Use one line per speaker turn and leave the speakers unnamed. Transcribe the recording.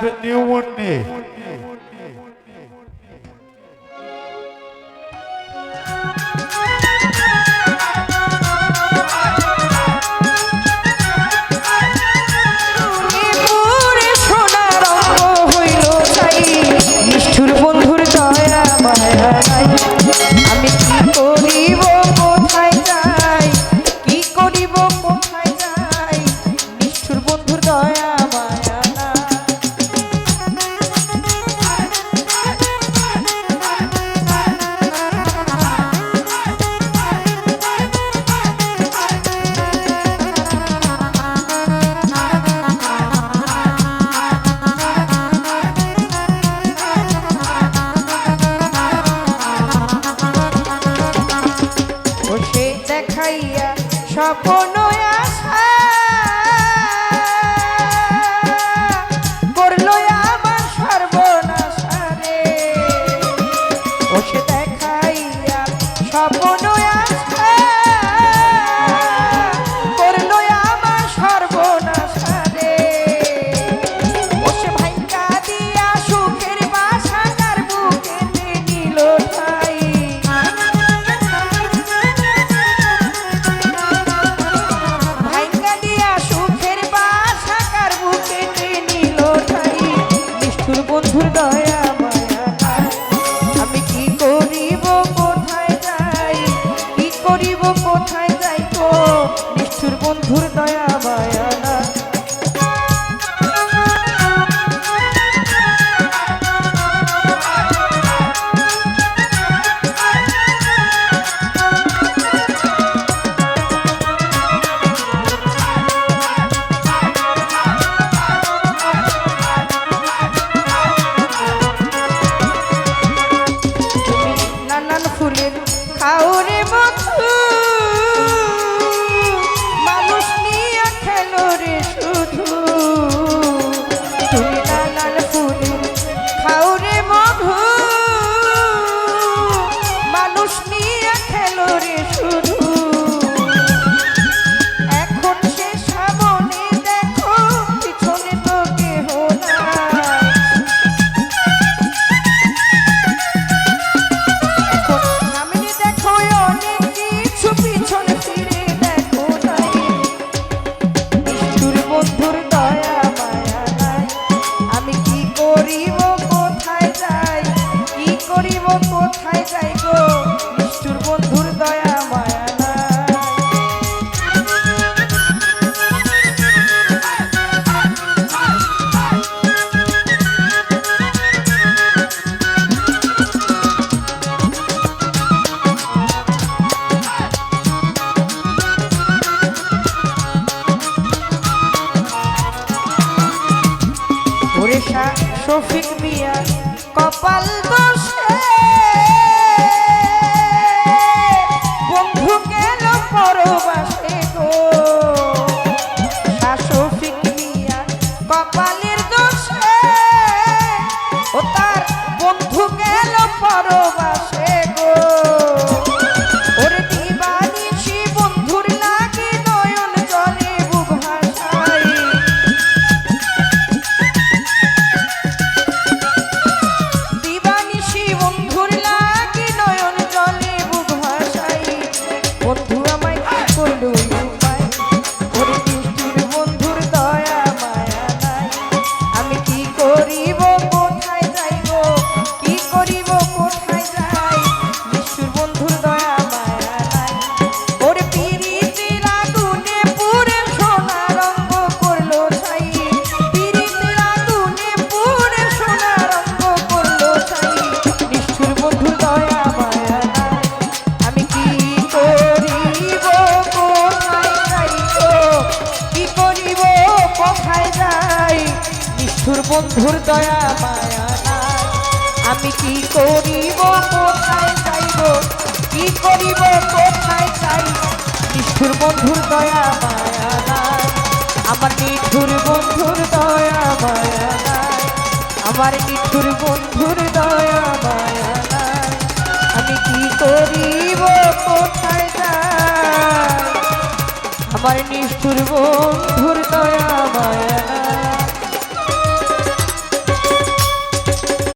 the new one. Eh? খাইয়া স্বপ্ন সর্বনাশারে করল আমার দেখাইয়া স্বপ্ন শফিক মিয়া কপাল দোষে বন্ধু গেল পরবাসে গো? শফিক মিয়া কপাল সুর বন্ধুর দয়া মায়া আমি কি করিব, কোথায় চাইব কি করিব, কোথায় চাইব নিষ্ঠুর বন্ধুর দয়া মায়া আমার নিঠুর বন্ধুর দয়া মায়া আমার নিঠুর বন্ধুর দয়া মায়া আমি কি করিব, কোথায় চাই আমার নিষ্ঠুর বন্ধুর দয়া মায়া